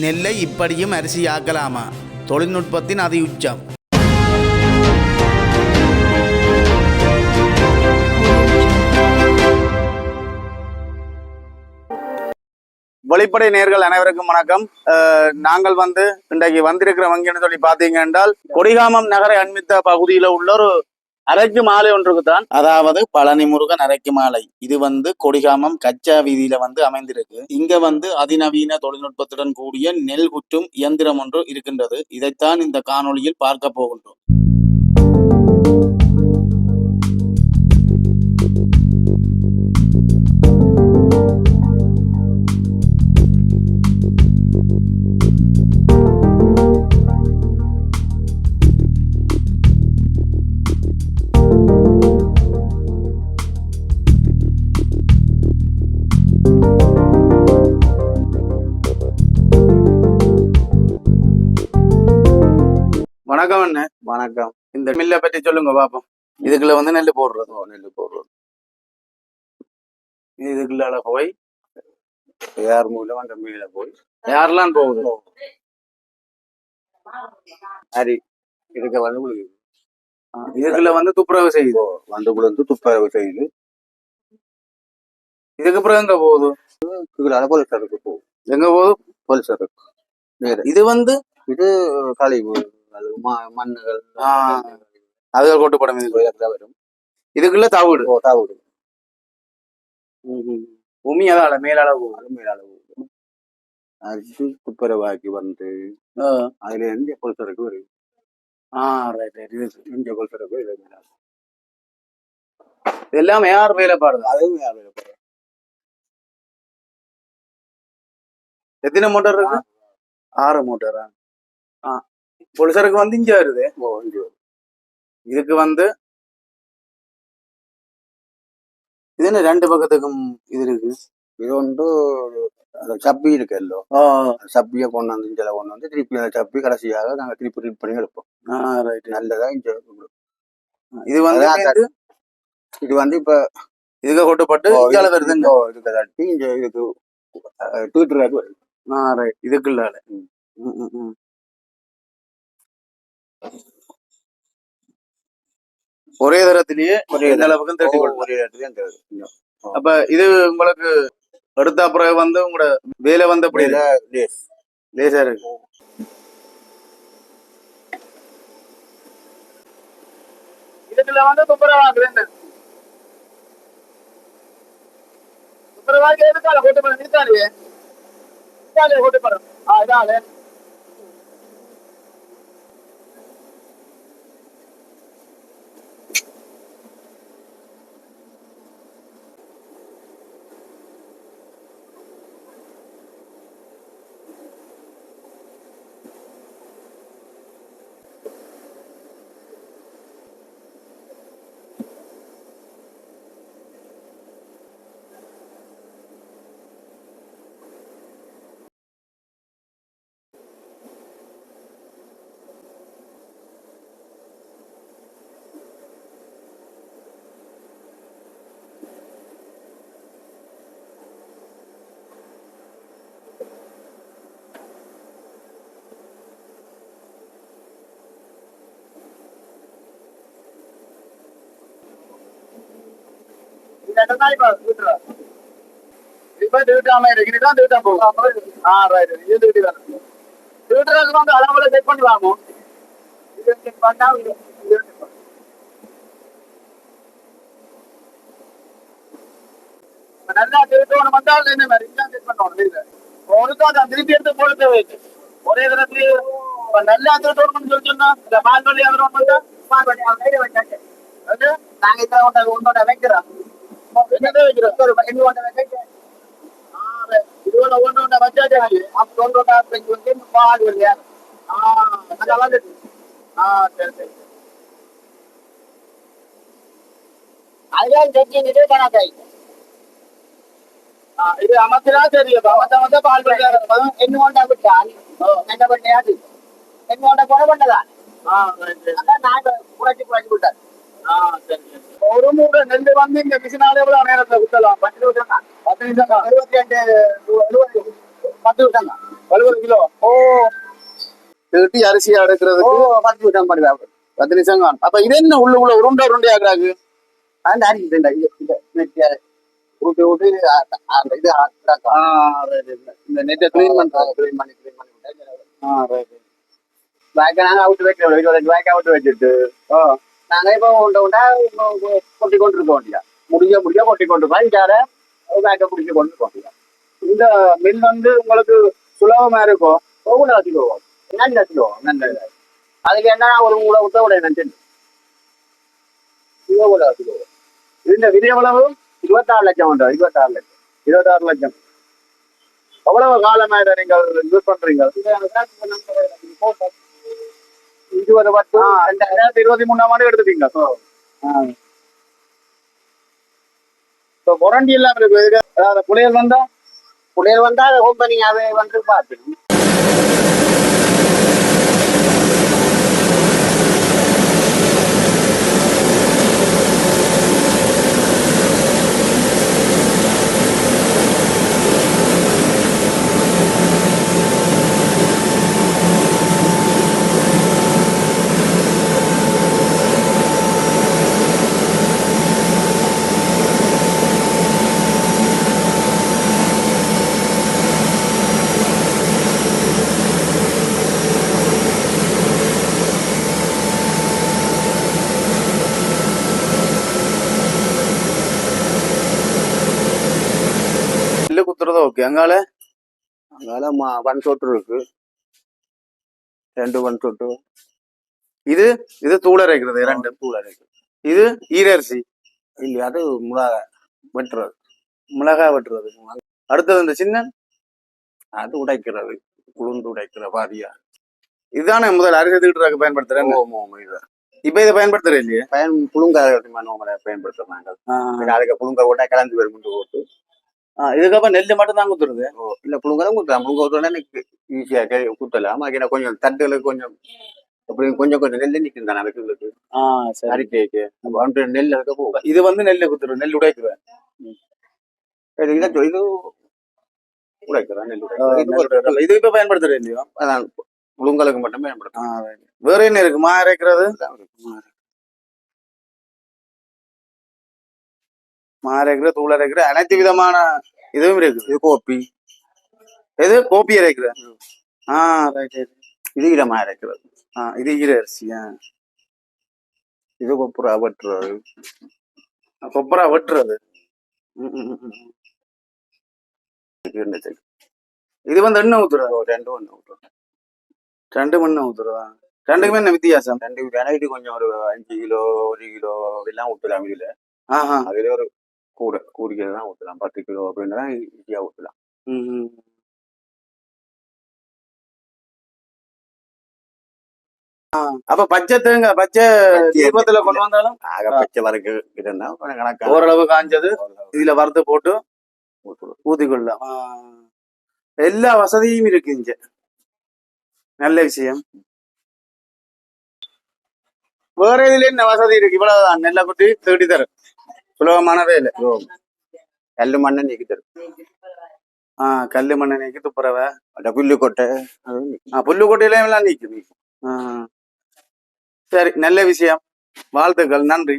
நெல்லை இப்படியும் அரிசியாக்கலாமா? தொழில்நுட்பத்தின் அதி உச்சம். வெளிப்படை நேர்கள் அனைவருக்கும் வணக்கம். அஹ், நாங்கள் வந்து இன்றைக்கு வந்திருக்கிறவங்கன்னு சொல்லி பார்த்தீங்க என்றால் கொடிகாமம் நகரை அண்மித்த பகுதியில உள்ள ஒரு அரைக்கு மாலை ஒன்றுக்கு தான் அதாவது பழனி முருகன் அரைக்கு மாலை. இது வந்து கொடிகாமம் கச்சா வீதியில வந்து அமைந்திருக்கு. இங்க வந்து அதிநவீன தொழில்நுட்பத்துடன் கூடிய நெல் குற்றும் இயந்திரம் ஒன்று இருக்கின்றது. இதைத்தான் இந்த காணொளியில் பார்க்க போகின்றோம். வணக்கம் அண்ணே. வணக்கம். இந்த மில்லை பற்றி சொல்லுங்க பாப்போம். இதுக்குள்ள வந்து நெல் போடுறது. நெல் போடுறது. இதுக்குள்ள போய் ஏஆர் மூலம் அந்த மீல போய் யாரெல்லாம் போகுது? அரி இதுக்கு வந்து இதுக்குள்ள வந்து துப்புரவு செய்யுது. வந்து குளிர்ந்து துப்புரவு செய்து இதுக்கு அப்புறம் எங்க போகுது? இதுல போலீசருக்கு போகும் எங்க போகுது? போலீசருக்கு வேற. இது வந்து இது கழிவு அது மண்ணுகள் கொட்டுப்படம் இது இதுல வரும். இதுக்குள்ள தவிடு ஓ, தவிடு பூமி அதால மேலால போகுது அது மேல போகும். அது துப்புரவாக்கி வந்து. அதுல போலீசருக்கு வரும். ஆ ரைட் ரைட் இது இங்க போலீசருக்கு இது மேல எல்லாம் யார் வேலை பாடுது? அதுவும் மேல வரும். எத்தனை மோட்டார் இருக்கு? ஆறு மோட்டாரா? பொலிசருக்கு வந்து இங்க வருது. இங்க. இதுக்கு வந்து இது என்ன ரெண்டு பக்கத்துக்கும் இது இருக்கு? இது வந்து அந்த சப்பி இருக்குல்லோ. ஆ சப்பியை கொண்டு வந்து இங்கே கொண்டு வந்து திருப்பி அந்த சப்பி கடைசியாக நாங்கள் திருப்பி ரீட் பண்ணி எடுப்போம். ரைட் நல்லதா இங்க இது வந்து இது வந்து இப்ப இதுக்கு கொட்டப்பட்டு வருதுன்னு ஓ, இதுக்கு தட்டி இங்க இதுக்கு ட்விட்டர் வருது. ரைட். ம், ம், ம். ஒரே தரத்திலேயே ஒரே எந்த அளவுக்கு தட்டி ஒரே அப்ப இது உங்களுக்கு எடுத்த பிறகு வந்து உங்களோட வேலை வந்து அப்படி இதுல லேஸ். லேசா இருக்கு. இதுக்குள்ள வந்து துப்புரவாக்குது துப்புரவாக்கி எதுக்கால கூட்டு போற நிறுத்தாலே நிறுத்தாலே கூட்டு போற ஆ இதாலே. ഇപ്പൊ டியூட்டாம இருக்கு தான் டியூட்டா போகும் ஆ ரைட் இது டியூட்டி தான் வந்து அளவுல செக் பண்ணலாமோ இது செக் பண்ணா நல்லா திருப்பி ஒன்று வந்தால் என்ன மாதிரி செக் பண்ணணும் இல்ல ஒருத்தா திருப்பி எடுத்து போட தேவையில்லை ஒரே தினத்துல இப்ப நல்லா திருட்டு சொல்லி சொன்னா இந்த வந்தா அவன் கையில வச்சாச்சு அது நாங்க வைக்கிறோம் எங்க ஒன்று வச்சாச்சு அப்போ ஒன்று பால் இல்லையா ஆ நல்லா ஆ சரி சரி. அதெல்லாம் செஞ்சு கணக்காய் இது அமர்த்தினா சரி. அமர்த்த வந்து பால் என்ன கொண்டா விட்டால் என்ன பண்ணியாது என்ன கொண்ட குறை பண்ணதா அதான் நான் புரட்சி புரட்சி விட்டார் ஒரு மூட்டை நெல் வந்து இந்த மிஷினால எவ்வளவு நேரத்தை குத்தலாம். பத்து நிமிஷம் தான். பத்து நிமிஷம் தான். எழுபத்தி ரெண்டு எழுபது பத்து நிமிஷம் தான். எழுபது கிலோ. ஓ. திருட்டி அரிசி ஓ அடுக்கிறதுக்கு பத்து விட்டம் பண்ணுவேன் பத்து நிமிஷம் தான். அப்ப இது என்ன உள்ளுக்குள்ள உருண்டை உருண்டை ஆகுறாங்க அந்த அரிசி ஊட்டி அ- அந்த இது ஆ- இந்த நெட்டை கிளீன் பண்றாங்க clean பண்ணி clean பண்ணி விட்டா பேக்க நாங்க அவுட் வைக்கிறோம் இருபத்தஞ்சு பேக் அவுட் வச்சுட்டு. நாங்க இப்போ உண்டை உண்டா கொட்டி கொண்டு இருக்க வேண்டியா முடிஞ்ச முடிஞ்ச கொட்டி கொண்டு போய் இதார பேக்கை பிடிச்சி கொண்டு போங்க இந்த மில் வந்து உங்களுக்கு சுலபமா இருக்கும். ஒவ்வொரு வச்சுக்குவோம் என்ன வச்சுக்குவோம் நல்லது அதுக்கு என்ன ஒரு உங்களை விட்ட விட நினைச்சு ஒவ்வொரு வச்சுக்குவோம் இந்த விதி எவ்வளவு? இருபத்தாறு லட்சம் உண்டு. இருபத்தாறு லட்சம். இருபத்தாறு லட்சம். எவ்வளவு காலமா இதை நீங்கள் யூஸ் பண்றீங்க? இருபது பத்து ஆ, ரெண்டாயிரத்தி இருபத்தி மூணாம் ஆண்டு எடுத்துட்டீங்க இப்போ புரண்டி இல்லாம இருக்கு இதுக்கு அதாவது புலையல் வந்தா புள்ளைகள் வந்தா கம்பெனியாவே வந்து பார்த்துடும் நெல்லு குத்துறது ஓகே அங்கால? மா- ஒன் சொட்டு இருக்கு. ரெண்டு ஒன் சொட்டு இது? இது தூள் அரைக்கிறது ரெண்டு தூள் இருக்கு இது ஈரரிசி? இல்லையா அது மிளகா வெட்டுறது. மிளகாய் வெட்டுறது. அடுத்தது இந்த சின்ன அது உடைக்கிறது. உளுந்து உடைக்கிற பாதியா இதுதானே முதல் அரிசி தீட்டுறதுக்கு பயன்படுத்துறேன் இப்ப இதை பயன்படுத்துற இல்லையே? பயன் புழுங்க பயன்படுத்துறாங்க. பின்ன அதுக்கு புழுங்க போட்டா கலந்து வரும் போட்டு. இதுக்கப்புறம் நெல்லு மட்டும் தான் குத்துறது இல்ல புழுங்க தான் குத்தலாம் புழுங்க ஊற்றலாம் எனக்கு ஈஸியா குத்தலாம் அதுக்கு கொஞ்சம் தட்டுகளுக்கு கொஞ்சம் அப்படி கொஞ்சம் கொஞ்சம் நெல் நிற்கும் தானே அதுக்கு ஆ சரி அரிக்கைக்கு ஒன்று நெல் அதுக்கு போகும் இது வந்து நெல்லு குத்துறது நெல் உடைக்குவேன் இது உடைக்கிறேன் நெல் உடைக்கிறேன் இது இப்ப பயன்படுத்துறது இல்லையோ அதான் புழுங்கலுக்கு மட்டும் பயன்படுத்தும். வேற என்ன இருக்கு மா அரைக்கிறது மா அரைக்கிற தூள் அரைக்கிற அனைத்து விதமான இதுவும் இருக்கு இது கோப்பி எது? கோப்பி அரைக்கிற. ஆ ரைட் இது இடமா இருக்கிறது ஆ இது ஈர அரிசி. ஆ. இது கொப்புரா வெட்டுறது. கொப்பரா வெட்டுறது. இது வந்து எண்ணெய் ஊத்துறது. ரெண்டு ஒன்று விட்டுறோம் ரெண்டு மண்ணெண்ணெய் ஊத்துறதா? ரெண்டுக்குமே என்ன வித்தியாசம்? ரெண்டு விலைக்கு கொஞ்சம் ஒரு அஞ்சு கிலோ ஒரு கிலோ எல்லாம் ஊற்றலாம் இதுல ஆஹா. அதுல ஒரு கூட கூடிக்கிறது தான் ஊற்றலாம் பத்து கிலோ அப்படின்னு தான் ஈஸியாக ஊற்றலாம் அப்ப பச்சை தேங்காய் பச்சை தீபத்துல கொண்டு வந்தாலும்? ஆக பச்சை வரைக்கு இருந்தா கணக்கா ஓரளவு காஞ்சது. இதுல வறுத்து போட்டு ஊற்றலாம் ஊத்திக்கொள்ளலாம். ஆ. எல்லா வசதியும் இருக்கு இங்க. நல்ல விஷயம். வேற இதுல என்ன வசதி இருக்கு? இவ்வளவுதான். நெல்லை குத்தி தேடி தரும். சுலபமான வேலை. கல் மண்ணை நீக்கி தரும் ஆ கல் மண்ணை நீக்கி துப்புரவை அந்த புல்லு கொட்டை அது நீக்கி. ஆ புல்லு எல்லாம் நீக்கும். ஆ. சரி நல்ல விஷயம். வாழ்த்துக்கள். நன்றி.